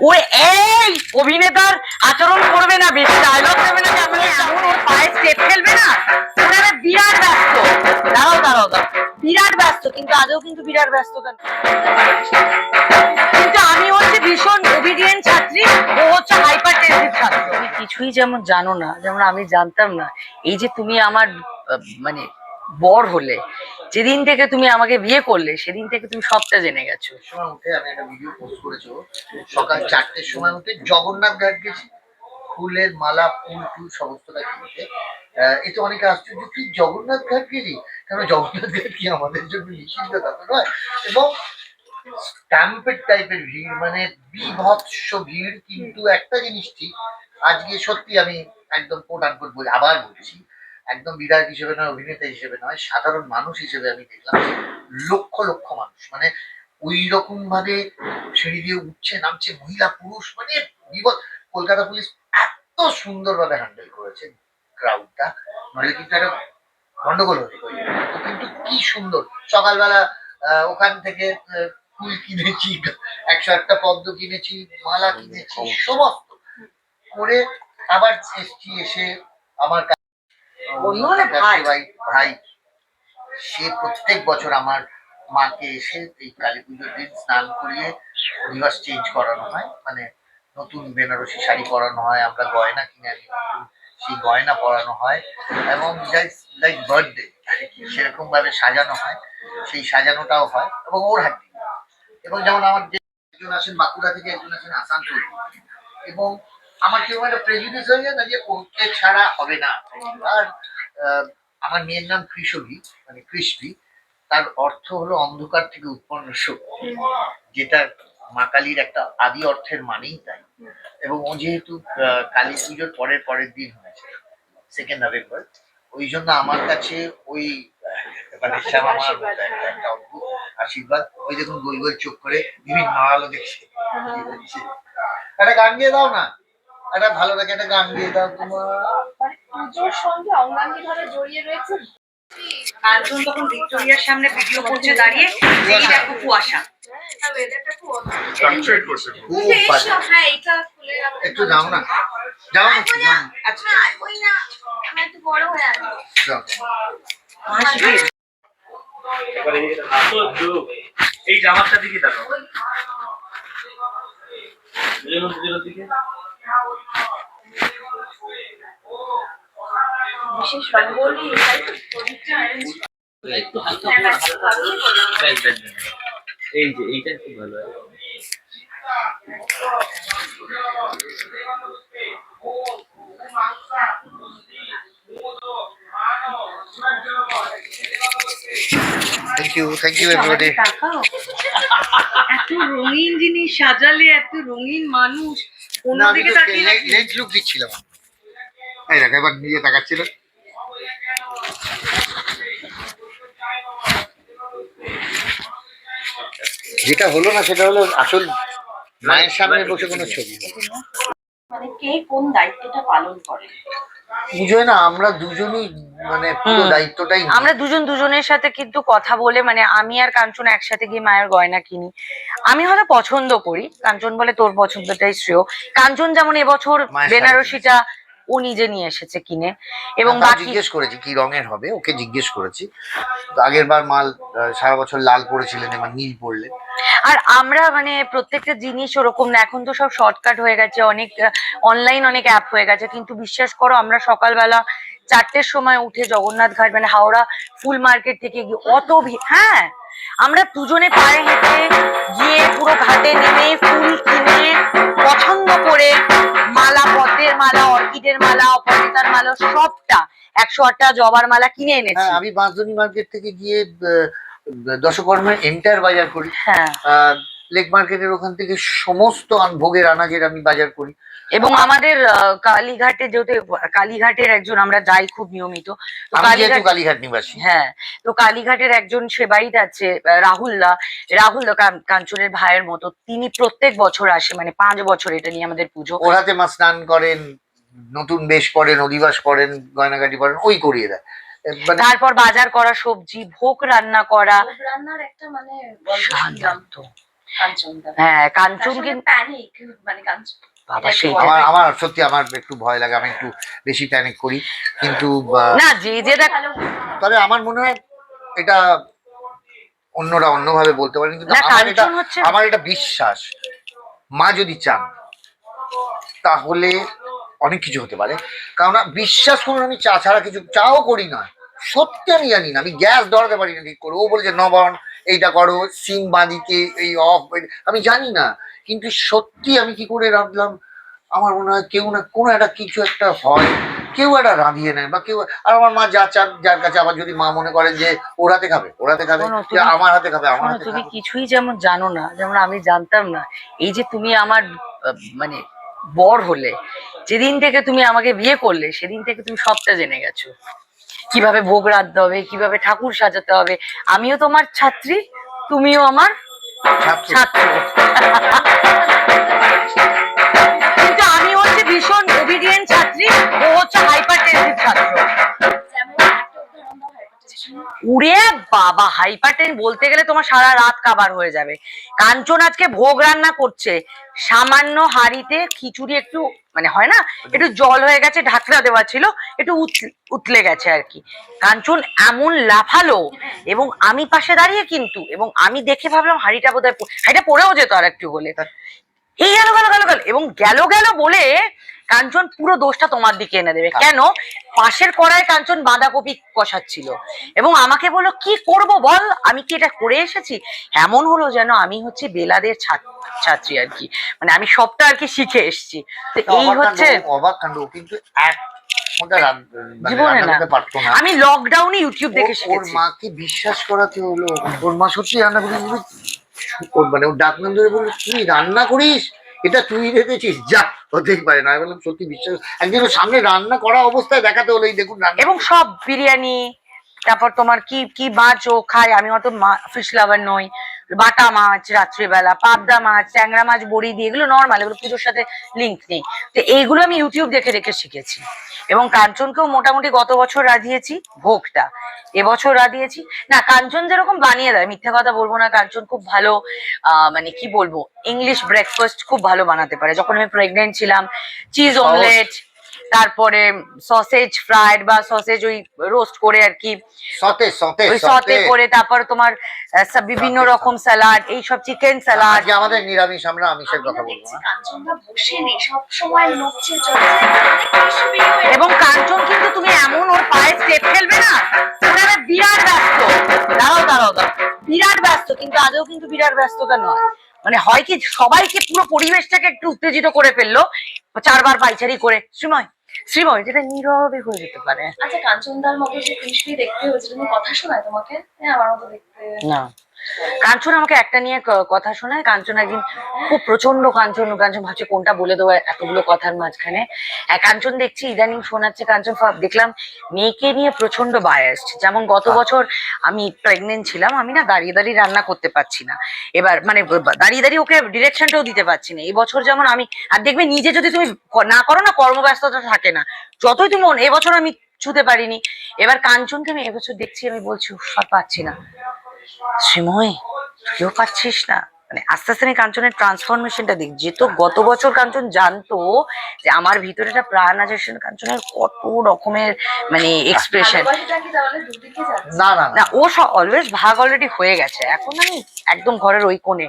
ওই এই অভিনেতার আচরণ করবে না বেশি ডায়লগ দেবে না ক্যামেরার সামনে ওর পায়ে স্টেপ খেলবে না। ওনারা বিরাট ব্যস্ত। দাঁড়াও দাঁড়াও দাঁড়াও। বিরাট ব্যস্ত, কিন্তু আদৌ কিন্তু বিরাট ব্যস্ত কেন কিন্তু আমি হচ্ছে ভীষণ ওবিডিয়েন্ট ছাত্রী, ও হচ্ছে হাইপার টেন্সিভ ছাত্র। তুমি কিছুই যেমন জানো না, যেমন আমি জানতাম না, এই যে তুমি আমার মানে বর হলে যেদিন থেকে তুমি আমাকে বিয়ে করলে, সেদিন থেকে তুমি সবটা জেনে গেছো। সময় উঠে আমি একটা ভিডিও পোস্ট করেছ। সকাল চারটের সময় উঠে জগন্নাথ ঘাট গেছি ফুলের মালা, ফুল, টুল সমস্তটা কিনতে এ তো অনেকে আশ্চর্য তুই জগন্নাথ ঘাট গেলি কেন জগন্নাথ ঘাট কি আমাদের জন্য নিষিদ্ধ? তা নয়। এবং স্ট্যাম্পেড টাইপের ভিড় মানে বিভৎস ভিড়, কিন্তু একটা জিনিস ঠিক, আজকে সত্যি আমি একদম কোট আনকোট বলি আবার বলছি একদম বিধায়ক হিসেবে নয় অভিনেতা হিসেবে নয় সাধারণ মানুষ হিসেবে আমি দেখলাম লক্ষ লক্ষ মানুষ। মানে ওই রকম ভাবে সিঁড়ি দিয়ে উঠছে নামছে মহিলা পুরুষ মানে বিপদ। কলকাতা পুলিশ এত সুন্দরভাবে হ্যান্ডেল করেছে ক্রাউডটা নইলে কিন্তু একটা গন্ডগোল হতে। কিন্তু কি সুন্দর। সকালবেলা আহ, ওখান থেকে ফুল কিনেছি একশো একটা পদ্ম কিনেছি মালা কিনেছি সমস্ত। করে আবার এসছি এসে আমার মানে ভাই। ভাই সে প্রত্যেক বছর আমার মাকে এসে এই কালী পুজোর দিন স্নান করিয়ে রিভার্স চেঞ্জ করানো হয়। মানে নতুন বেনারসি শাড়ি পরানো হয় আমরা গয়না কিনে আনি সেই গয়না পরানো হয় এবং লাইক বার্থডে সেরকম ভাবে সাজানো হয় সেই সাজানোটাও হয় এবং ওর হাত এবং যেমন আমার যে একজন আসেন বাঁকুড়া থেকে একজন আসেন আসানসোল। এবং আমার কেউ একটা প্রেজুডিস হয়ে যায় না যে ওকে ছাড়া হবে না। আর আমার মেয়ের নাম কৃষভি মানে কৃষভি। তার অর্থ হলো অন্ধকার থেকে উৎপন্ন শক্তি যেটা মা কালীর একটা আদি অর্থের মানেই তাই। এবং ও যেহেতু কালী পুজোর পরের পরের দিন হয়েছে সেকেন্ড নভেম্বর ওই জন্য আমার কাছে ওই মানে শ্যামা মার একটা একটা অদ্ভুত আশীর্বাদ। ওই দেখুন গোল গোল চোখ করে বিভিন্ন আলো দেখছে। একটা গান গিয়ে দাও না। একটা ভালো লাগে একটা গান গিয়ে দাও তোমার। মানে পুজোর সঙ্গে অঙ্গাঙ্গিভাবে জড়িয়ে রয়েছে। কাঞ্চন তখন ভিক্টোরিয়ার সামনে ভিডিও করছে দাঁড়িয়ে এই দেখো কুয়াশা। একটু যাও না। যাও না। আচ্ছা। না, ওই না, আমি একটু বড় হয়ে যাও। আসবে। এবারে আসো তো, এই জামাটা দিকে দেখো। দিকে। বিশেষ রঙ্গোলি। একটু হালকা। ব্যাস, ব্যাস। এই যে এইটা খুব ভালো thank you thank you everybody এত রঙিন জিনিস সাজালে এত রঙিন মানুষ অন্যদিকে তাকিয়ে রাখি। লুক দিচ্ছিলাম এই দেখ এবার নিজে তাকাচ্ছিল যেটা হলো না সেটা হলো আসল মায়ের সামনে বসে কোনো ছবি। মানে কে কোন দায়িত্বটা পালন করে? পুজোয় না আমরা দুজনই মানে পুরো দায়িত্বটাই আমরা দুজন দুজনের সাথে কিন্তু কথা বলে মানে আমি আর কাঞ্চন একসাথে গিয়ে মায়ের গয়না কিনি। আমি হয়তো পছন্দ করি কাঞ্চন বলে তোর পছন্দটাই শ্রেয়। কাঞ্চন যেমন এবছর বেনারসিটা ও নিজে নিয়ে এসেছে কিনে। এবং বাকি জিজ্ঞেস করেছি কি রঙের হবে ওকে জিজ্ঞেস করেছি। আগের বার মাল সারা বছর লাল পড়েছিলেন এবার নীল পড়লেন। আর আমরা মানে প্রত্যেকটা জিনিস ওরকম না এখন তো সব শর্টকাট হয়ে গেছে অনেক অনলাইন অনেক অ্যাপ হয়ে গেছে। কিন্তু বিশ্বাস করো আমরা সকালবেলা চারটের সময় উঠে জগন্নাথ ঘাট মানে হাওড়া ফুল মার্কেট থেকে গিয়ে অত ভিড় হ্যাঁ আমরা দুজনে পায়ে হেঁটে গিয়ে পুরো ঘাটে নেমে ফুল কিনে পছন্দ করে মালা পদ্মের মালা অর্কিডের মালা অপরাজিতার মালা সবটা একশো আটটা জবার মালা কিনে এনেছি। হ্যাঁ আমি বাঁশদনি মার্কেট থেকে গিয়ে আহ, দশকর্মের এন্টার বাজার করি। হ্যাঁ। লেক মার্কেটের ওখান থেকে সমস্ত আন- ভোগের আনাজের আমি বাজার করি। এবং আমাদের আহ, কালীঘাটে যেহেতু কালীঘাটের একজন আমরা যাই খুব নিয়মিত কালীঘাট নিবাসী। হ্যাঁ তো কালীঘাটের একজন সেবাইত আছে আহ, রাহুলদা রাহুল কান- কাঞ্চনের ভাইয়ের মতো তিনি প্রত্যেক বছর আসে মানে পাঁচ বছর এটা নিয়ে আমাদের পুজো। ওরাতে মা স্নান করেন নতুন বেশ পড়েন অধিবাস পড়েন গয়নাগাটি পড়েন ওই করিয়ে দেয়। মানে তারপর বাজার করা সবজি ভোগ রান্না করা। রান্নার একটা মানে হ্যাঁ কাঞ্চন কাঞ্চন কিন্তু প্যানিক মানে কাঞ্চন বাবা সেই আমার আমার সত্যি আমার একটু ভয় লাগে আমি একটু বেশি প্যানিক করি। কিন্তু না যে যে দেখ তবে আমার মনে হয় এটা অন্যরা অন্যভাবে বলতে পারেন কিন্তু আমার এটা আমার এটা বিশ্বাস। মা যদি চান তাহলে অনেক কিছু হতে পারে। কারণ বিশ্বাস করুন আমি চা ছাড়া কিছু চাও করি না। সত্যি আমি জানি না আমি গ্যাস ধরাতে পারি না ঠিক করে। ও বলেছে নবন এইটা করো সিম বাঁধিকে এই অফ আমি জানি না কিন্তু সত্যি আমি কি করে রাঁধলাম? আমার মনে হয় কেউ না কোনো একটা কিছু একটা হয় কেউ একটা রাঁধিয়ে নেয় বা কেউ আর আমার মা যা চান যার কাছে আবার যদি মা মনে করেন যে ওর হাতে খাবে ওর হাতে খাবে আমার হাতে খাবে আমার হাতে তুমি কিছুই যেমন জানো না যেমন আমি জানতাম না এই যে তুমি আমার মানে বর হলে যেদিন থেকে তুমি আমাকে বিয়ে করলে সেদিন থেকে তুমি সবটা জেনে গেছো। কীভাবে ভোগ রাঁধতে হবে কীভাবে ঠাকুর সাজাতে হবে আমিও তোমার ছাত্রী তুমিও আমার ছাত্র। বাবা হাইপারটেন বলতে গেলে তোমার সারা রাত কাবার হয়ে যাবে। কাঞ্চন আজকে ভোগ রান্না করছে। সামান্য হাঁড়িতে খিচুড়ি একটু মানে হয় না, একটু জল হয়ে গেছে, ঢাকনা দেওয়া ছিল, একটু উত- উতলে গেছে আর কি। কাঞ্চন এমন লাফালো এবং আমি পাশে দাঁড়িয়ে কিন্তু, এবং আমি দেখে ভাবলাম হাঁড়িটা বোধহয় হাঁড়িটা পড়েও যেত আর একটু বলে এই গেল গেল গেল গেল, এবং গেল গেল বলে কাঞ্চন পুরো দোষটা তোমার দিকে এনে দেবে। কেন? পাশের কড়ায় কাঞ্চন বাঁধাকপি কষাচ্ছিল। এবং আমাকে বলল কি করব বল? আমি কি এটা করে এসেছি? এমন হলো যেন আমি হচ্ছে বেলাদের ছাত- ছাত্রী আর কি। মানে আমি সবটা আর কি শিখে এসেছি। এই হচ্ছে অবাক কাণ্ড কিন্তু এক মানে আমি লকডাউনে ইউটিউব দেখে ওর মাকে বিশ্বাস করাতে হলো ওর মা সত্যি রান্না মানে ওর ডাক নাম ধরে বলল তুই রান্না করিস? এটা তুই রেখেছিস যা হতেই পারে না। আমি বললাম, সত্যি বিশ্বাস একদিন সামনে রান্না করা অবস্থায় দেখাতে হলো, এই দেখুন এবং সব বিরিয়ানি তারপর তোমার কি কি মাছ ও খায়? আমি অত ফিশ লাভার নই। বাটা মাছ রাত্রিবেলা, পাবদা মাছ, ট্যাংরা মাছ, বড়ি দিয়ে, এগুলো নর্মাল এগুলো পুজোর সাথে লিঙ্ক নেই। তো এইগুলো আমি ইউটিউব দেখে দেখে শিখেছি। এবং কাঞ্চনকেও মোটামুটি গত বছর রাঁধিয়েছি, ভোগটা। এবছর রাঁধিয়েছি। না, কাঞ্চন যেরকম বানিয়ে দেয়, মিথ্যা কথা বলব না, কাঞ্চন খুব ভালো মানে কি বলব ইংলিশ ব্রেকফাস্ট খুব ভালো বানাতে পারে। যখন আমি প্রেগনেন্ট ছিলাম চিজ অমলেট তারপরে সসেজ ফ্রাইড বা সসেজ ওই রোস্ট করে আর কি। সতে সতে ওই সতে করে তারপর তোমার আহ, বিভিন্ন রকম স্যালাড এইসব চিকেন স্যালাড। আজকে আমাদের নিরামিষ আমরা আমিষের আমি কথা বলব? কাঞ্চনদা বসে নেই সব সময় এবং কাঞ্চন কিন্তু তুমি এমন ওর পায়ে স্টেপ ফেলবে না ওনারা বিরাট ব্যস্ত। দাঁড়াও দাঁড়াও দাঁড়াও। বিরাট ব্যস্ত কিন্তু আদৌ কিন্তু বিরাট ব্যস্ততা নয়। মানে হয় কি সবাইকে পুরো পরিবেশটাকে একটু উত্তেজিত করে ফেলল চারবার পাইচারি করে। শ্রীময় শ্রীময় যেটা নীরবে হয়ে যেতে পারে। আচ্ছা কাঞ্চনদার মতো যে কৃষ্ণ দেখতে হয়েছে তুমি কথা শোনায় তোমাকে? হ্যাঁ আমার মতো দেখতে। না। কাঞ্চন আমাকে একটা নিয়ে কথা শোনায়। কাঞ্চন একদিন খুব প্রচণ্ড কাঞ্চন কাঞ্চন ভাবছে কোনটা বলে দেবো এতগুলো কথার মাঝখানে। কাঞ্চন দেখছি ইদানিং শোনাচ্ছে কাঞ্চন দেখলাম মেয়েকে নিয়ে প্রচণ্ড বায়াসড যেমন গত বছর আমি প্রেগনেন্ট ছিলাম আমি না দাঁড়িয়ে দাঁড়িয়ে রান্না করতে পারছি না। এবার মানে দাঁড়িয়ে দাঁড়িয়ে ওকে ডিরেকশনটাও দিতে পারছি না। এই বছর যেমন আমি আর দেখবে নিজে যদি তুমি না করো না কর্মব্যস্ততা থাকে না। যতই তুমি মন এবছর আমি ছুতে পারিনি। এবার কাঞ্চনকে আমি এবছর দেখছি আমি বলছি পাচ্ছি না। শ্রীময় তুইও পাচ্ছিস না মানে আস্তে আস্তে আমি কাঞ্চনের ট্রান্সফরমেশনটা দেখছি যেহেতু গত বছর কাঞ্চন জানতো যে আমার ভিতরে একটা প্রাণ আছে সে কাঞ্চনের কত রকমের মানে এক্সপ্রেশন না না না। ও অলওয়েজ ভাগ অলরেডি হয়ে গেছে। এখন আমি একদম ঘরের ওই কোণে।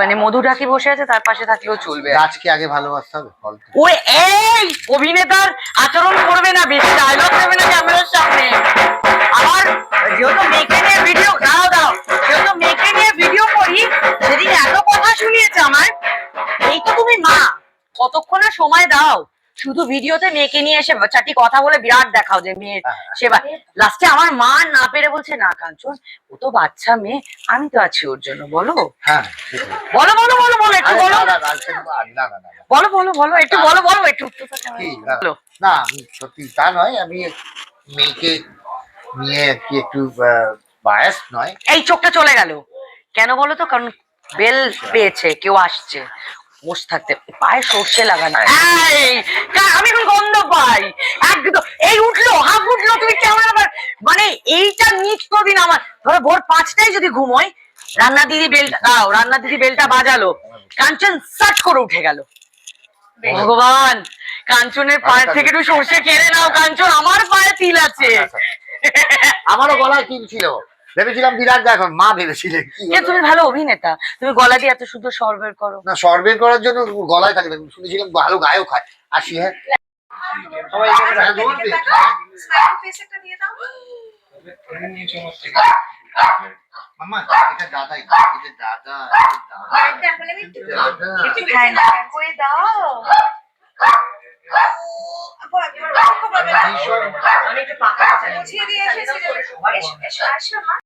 মানে মধু ঢাকি বসে আছে তার পাশে থাকলেও চলবে। আজকে আগে ভালোবাসতে হবে? ও এই অভিনেতার আচরণ করবে না বেশি ডায়লগ দেবে না ক্যামেরার সামনে। আমার যেহেতু মেয়েকে নিয়ে ভিডিও দাঁড়াও দাঁড়াও। যেহেতু মেয়েকে নিয়ে ভিডিও করি সেদিন এত কথা শুনিয়েছে আমার এই তো তুমি মা কতক্ষণ সময় দাও? শুধু ভিডিওতে মেয়েকে নিয়ে এসে চারটি কথা বলে বিরাট দেখাও যে মেয়ের সেবা। লাস্টে আমার মা না পেরে বলছে না কাঞ্চন ও তো বাচ্চা মেয়ে আমি তো আছি ওর জন্য বলো। হ্যাঁ। বলো বলো বলো বলো একটু বলো। বলো বলো বলো একটু বলো বলো একটু না, আমি সত্যি তা নয় আমি মেয়েকে নিয়ে একটু বায়াস নয়। এই চোখটা চলে গেল। কেন বলো তো? কারণ বেল পেয়েছে কেউ আসছে। বসে থাকতে পায়ে সর্ষে লাগানো আমি এখন গন্ধ পাই। একদম এই উঠল হাফ উঠল তুমি কেমন আবার? মানে এইটা নিত্য দিন আমার। ধরো ভোর পাঁচটায় যদি ঘুমোই রান্না দিদি বেলটা দাও রান্না দিদি বেলটা বাজালো কাঞ্চন সাট করে উঠে গেল। ভগবান কাঞ্চনের পায়ের থেকে একটু সর্ষে কেড়ে নাও কাঞ্চন আমার পায়ে তিল আছে। আমারও গলায় তিল ছিল। ভেবেছিলাম বিরাট এখন মা ভেবেছিলেন কি তুমি ভালো অভিনেতা তুমি গলা দিয়ে এত সুন্দর স্বর বের করো। না সরবের করার জন্য গলায় থাকে না। শুনেছিলাম ভালো গায়ক হয়। আসি হ্যাঁ। সবাই এখানে রাখা। ধরবে। স্মাইল ফেস একটা দিয়ে দাও মামা এটা দাদাই এটা দাদা। দাদা আমি একটু হ্যাঁ এসেছি আসো মা।